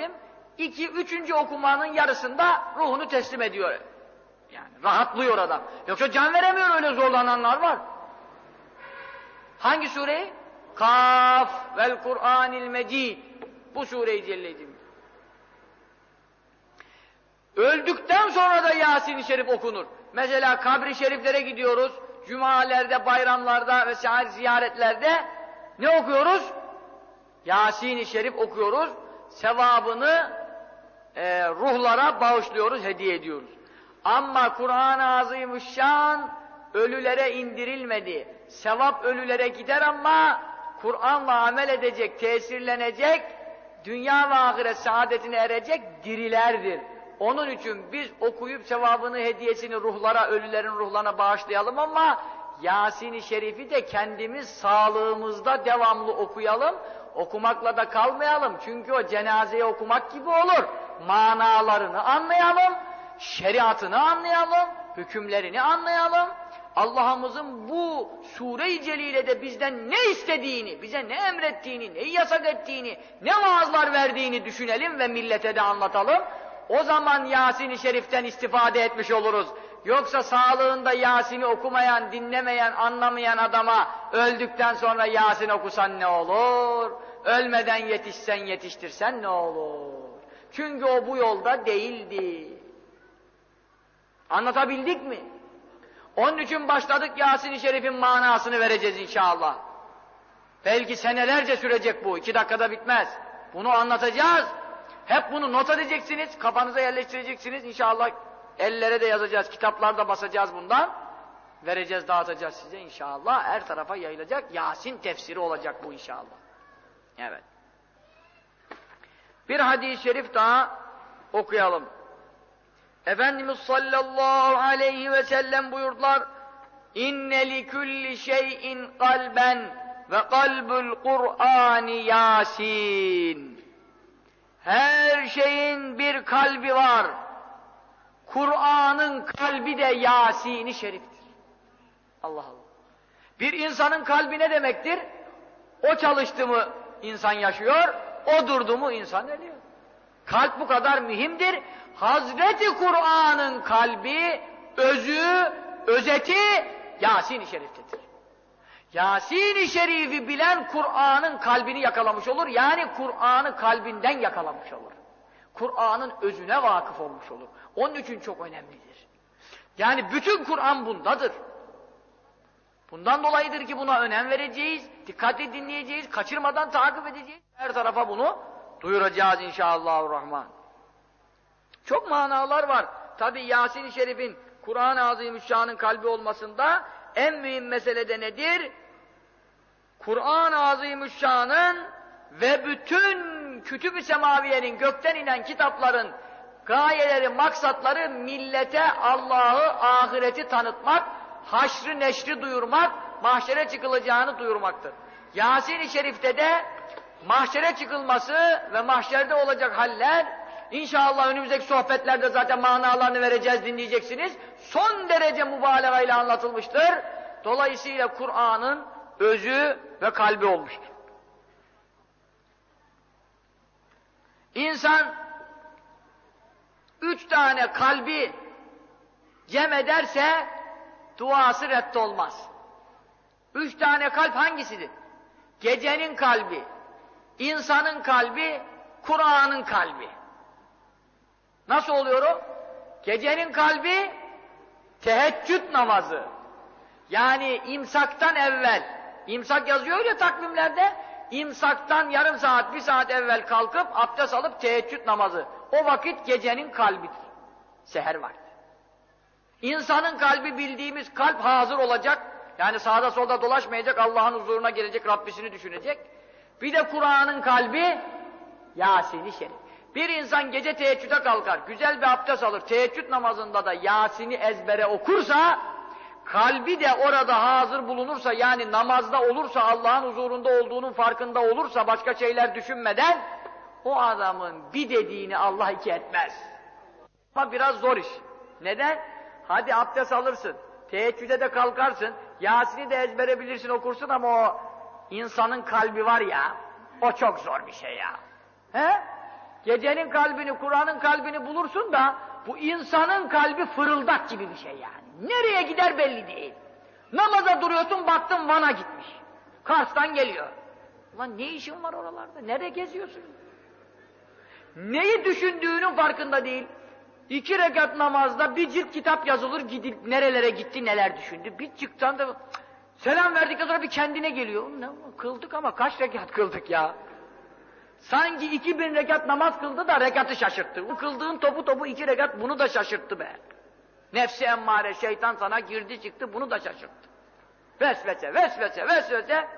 dedim. İki, üçüncü okumanın yarısında ruhunu teslim ediyor. Yani rahatlıyor adam. Yoksa can veremiyor öyle zorlananlar var. Hangi sureyi? Kaf vel Kur'anil Mecid. Bu sureyi Celle Öldükten sonra da Yasin-i Şerif okunur. Mesela kabri şeriflere gidiyoruz. Cumalerde, bayramlarda ve ziyaretlerde ne okuyoruz? Yasin-i Şerif okuyoruz. Sevabını e, ruhlara bağışlıyoruz, hediye ediyoruz. Ama Kur'an-ı Azimüşşan ölülere indirilmedi. Sevap ölülere gider ama Kur'an'la amel edecek, tesirlenecek, dünya ve ahiret saadetine erecek dirilerdir. Onun için biz okuyup sevabını, hediyesini ruhlara, ölülerin ruhlarına bağışlayalım ama Yasin-i Şerif'i de kendimiz sağlığımızda devamlı okuyalım. Okumakla da kalmayalım. Çünkü o cenazeye okumak gibi olur. Manalarını anlayalım, şeriatını anlayalım, hükümlerini anlayalım. Allah'ımızın bu sure-i celilede bizden ne istediğini, bize ne emrettiğini, ne yasak ettiğini, ne vaazlar verdiğini düşünelim ve millete de anlatalım. O zaman Yasin-i Şerif'ten istifade etmiş oluruz. Yoksa sağlığında Yasin'i okumayan, dinlemeyen, anlamayan adama öldükten sonra Yasin okusan ne olur? Ölmeden yetişsen, yetiştirsen ne olur? Çünkü o bu yolda değildi. Anlatabildik mi? Onun için başladık Yasin-i Şerif'in manasını vereceğiz inşallah. Belki senelerce sürecek bu, iki dakikada bitmez. Bunu anlatacağız. Hep bunu not edeceksiniz, kafanıza yerleştireceksiniz. İnşallah ellere de yazacağız, kitaplarda basacağız bundan. Vereceğiz, dağıtacağız size inşallah. Her tarafa yayılacak. Yasin tefsiri olacak bu inşallah. Evet. Bir hadis-i şerif daha okuyalım. Efendimiz sallallahu aleyhi ve sellem buyurdular. İnne li kulli şeyin kalben ve kalbul Kur'ani Yasin. Her şeyin bir kalbi var. Kur'an'ın kalbi de Yasin-i Şerif'tir. Allah Allah. Bir insanın kalbi ne demektir? O çalıştı mı insan yaşıyor, o durdu mu insan ölüyor. Kalp bu kadar mühimdir. Hazreti Kur'an'ın kalbi, özü, özeti Yasin-i Şerif'tedir. Yasin-i Şerif'i bilen Kur'an'ın kalbini yakalamış olur. Yani Kur'an'ı kalbinden yakalamış olur. Kur'an'ın özüne vakıf olmuş olur. Onun için çok önemlidir. Yani bütün Kur'an bundadır. Bundan dolayıdır ki buna önem vereceğiz, dikkatli dinleyeceğiz, kaçırmadan takip edeceğiz. Her tarafa bunu duyuracağız inşallahurrahman. Çok manalar var. Tabi Yasin-i Şerif'in Kur'an-ı Azimüşşan'ın kalbi olmasında en mühim mesele de nedir? Kur'an-ı Azimüşşan'ın ve bütün kütüb-i semaviyenin gökten inen kitapların gayeleri, maksatları millete Allah'ı, ahireti tanıtmak, haşrı neşri duyurmak, mahşere çıkılacağını duyurmaktır. Yasin-i Şerif'te de mahşere çıkılması ve mahşerde olacak haller, inşallah önümüzdeki sohbetlerde zaten manalarını vereceğiz, dinleyeceksiniz. Son derece mübalağa anlatılmıştır. Dolayısıyla Kur'an'ın özü ve kalbi olmuştur. İnsan üç tane kalbi cem ederse duası reddolmaz. Üç tane kalp hangisidir? Gecenin kalbi, insanın kalbi, Kur'an'ın kalbi. Nasıl oluyor o? Gecenin kalbi teheccüd namazı. Yani imsaktan evvel, imsak yazıyor ya takvimlerde, imsaktan yarım saat, bir saat evvel kalkıp abdest alıp teheccüd namazı. O vakit gecenin kalbidir. Seher var. İnsanın kalbi bildiğimiz kalp hazır olacak. Yani sağda solda dolaşmayacak, Allah'ın huzuruna gelecek, Rabbisini düşünecek. Bir de Kur'an'ın kalbi Yasin-i Şerif. Bir insan gece teheccüde kalkar, güzel bir abdest alır, teheccüd namazında da Yasin'i ezbere okursa, kalbi de orada hazır bulunursa, yani namazda olursa, Allah'ın huzurunda olduğunun farkında olursa, başka şeyler düşünmeden, o adamın bir dediğini Allah iki etmez. Ama biraz zor iş. Neden? Hadi abdest alırsın, teheccüde de kalkarsın, Yasin'i de ezbere bilirsin, okursun ama o insanın kalbi var ya, o çok zor bir şey ya. He? Gecenin kalbini, Kur'an'ın kalbini bulursun da bu insanın kalbi fırıldak gibi bir şey yani. Nereye gider belli değil. Namaza duruyorsun baktın Van'a gitmiş. Kars'tan geliyor. Ulan ne işin var oralarda? Nereye geziyorsun? Neyi düşündüğünün farkında değil. İki rekat namazda bir cilt kitap yazılır, gidip nerelere gitti, neler düşündü. Bir çıktan da selam verdikten sonra bir kendine geliyor. Ne, kıldık ama kaç rekat kıldık ya? Sanki iki bin rekat namaz kıldı da rekatı şaşırttı. Bu kıldığın topu topu iki rekat bunu da şaşırttı be. Nefsi emmare şeytan sana girdi çıktı bunu da şaşırttı. Vesvese, vesvese, vesvese.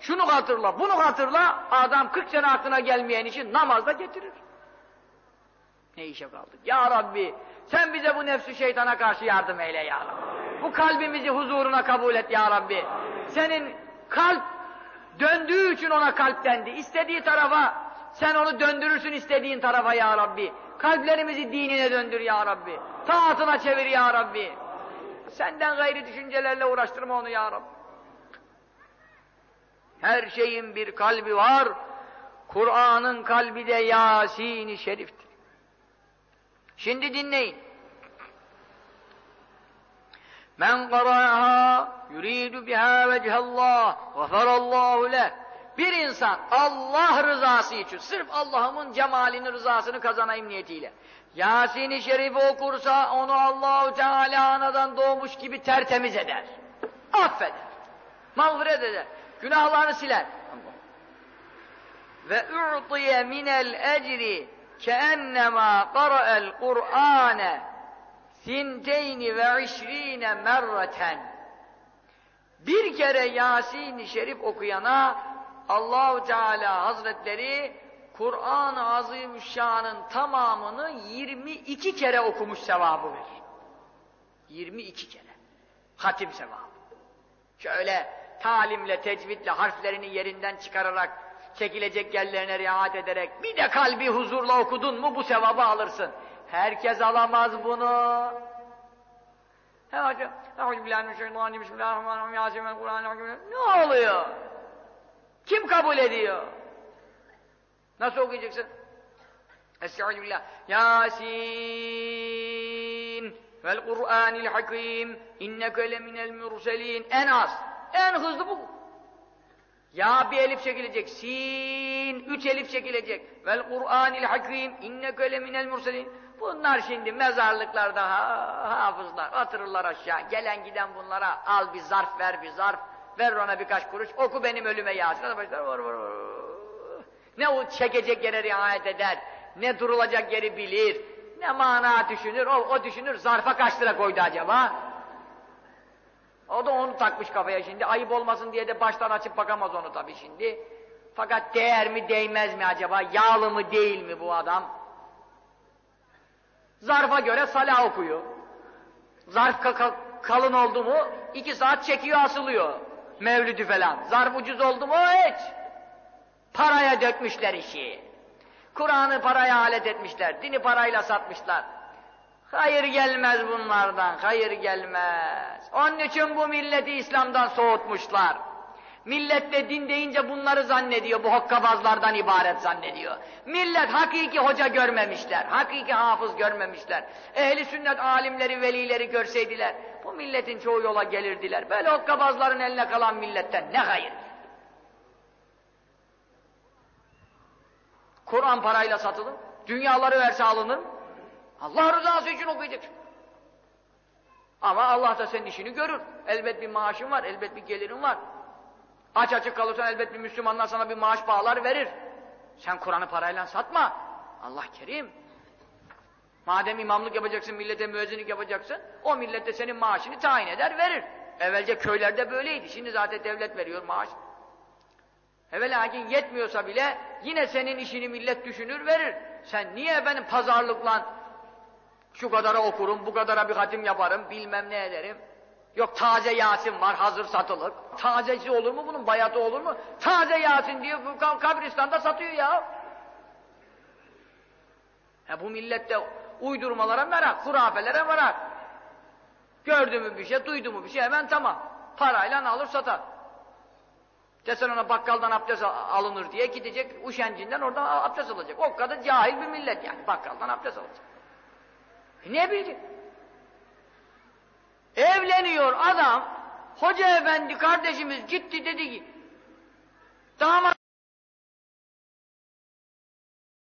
Şunu hatırla, bunu hatırla. Adam 40 sene aklına gelmeyen işi namazda getirir. Ne işe kaldık? Ya Rabbi sen bize bu nefsi şeytana karşı yardım eyle ya Rabbi. Bu kalbimizi huzuruna kabul et ya Rabbi. Senin kalp döndüğü için ona kalp dendi. İstediği tarafa sen onu döndürürsün istediğin tarafa ya Rabbi. Kalplerimizi dinine döndür ya Rabbi. Taatına çevir ya Rabbi. Senden gayri düşüncelerle uğraştırma onu ya Rabbi. Her şeyin bir kalbi var. Kur'an'ın kalbi de Yasin-i Şerif'tir. Şimdi dinleyin. Men qara'aha yuridu biha vechallah gafarallahu leh. Bir insan Allah rızası için, sırf Allah'ımın cemalini, rızasını kazanayım niyetiyle. Yasin-i Şerif'i okursa onu Allahu Teala anadan doğmuş gibi tertemiz eder. Affeder. Mağfiret eder. Günahlarını siler. Ve u'tiye minel ecri keennema qara'el Kur'ane sinteyni ve işrine merreten. Bir kere Yasin-i Şerif okuyana Allahu Teala Hazretleri Kur'an-ı Azimüşşan'ın tamamını 22 kere okumuş sevabı verir. 22 kere. Hatim sevabı. Şöyle talimle, tecvidle, harflerini yerinden çıkararak, çekilecek yerlerine riayet ederek, bir de kalbi huzurla okudun mu bu sevabı alırsın. Herkes alamaz bunu. Ne oluyor? Kim kabul ediyor? Nasıl okuyacaksın? Estaizu billah. Yasin vel Kur'anil hakim inneke leminel murselin. En az. En hızlı bu. Ya bir elif çekilecek. Sin üç elif çekilecek. Vel Kur'anil hakim inneke leminel murselin. Bunlar şimdi mezarlıklarda ha, hafızlar atırırlar aşağı. Gelen giden bunlara al bir zarf ver bir zarf. Ver ona birkaç kuruş. Oku benim ölüme Yasin. Başlar vur vur vur. Ne o çekecek yere riayet eder, ne durulacak yeri bilir, ne mana düşünür, o, o düşünür, zarfa kaç lira koydu acaba? O da onu takmış kafaya şimdi, ayıp olmasın diye de baştan açıp bakamaz onu tabii şimdi. Fakat değer mi değmez mi acaba, yağlı mı değil mi bu adam? Zarfa göre salah okuyor. Zarf ka ka kalın oldu mu, iki saat çekiyor asılıyor. Mevlüdü falan. Zarf ucuz oldu mu hiç. Paraya dökmüşler işi. Kur'an'ı paraya alet etmişler, dini parayla satmışlar. Hayır gelmez bunlardan, hayır gelmez. Onun için bu milleti İslam'dan soğutmuşlar. Millet de din deyince bunları zannediyor, bu hokkabazlardan ibaret zannediyor. Millet hakiki hoca görmemişler, hakiki hafız görmemişler. Ehli sünnet alimleri, velileri görseydiler, bu milletin çoğu yola gelirdiler. Böyle hokkabazların eline kalan milletten ne hayır? Kur'an parayla satılır. Dünyaları verse alınır? Allah rızası için okuyacaksın. Ama Allah da senin işini görür. Elbet bir maaşın var, elbet bir gelirin var. Aç açık kalırsan elbet bir Müslümanlar sana bir maaş bağlar verir. Sen Kur'an'ı parayla satma. Allah kerim. Madem imamlık yapacaksın, millete müezzinlik yapacaksın, o millet de senin maaşını tayin eder, verir. Evvelce köylerde böyleydi, şimdi zaten devlet veriyor maaş. Evvelakin yetmiyorsa bile yine senin işini millet düşünür verir. Sen niye efendim pazarlıkla şu kadara okurum, bu kadara bir hatim yaparım, bilmem ne ederim. Yok taze Yasin var, hazır satılık. Tazesi olur mu bunun, bayatı olur mu? Taze Yasin diye kabristanda satıyor ya. He bu millette uydurmalara merak, hurafelere merak. Gördü mü bir şey, duydu mu bir şey hemen tamam. Parayla alır satar. Desen ona bakkaldan abdest alınır diye gidecek uşencinden oradan abdest alacak. O kadar cahil bir millet yani. Bakkaldan abdest alacak. E ne bildi? Evleniyor adam, hoca efendi kardeşimiz gitti dedi ki,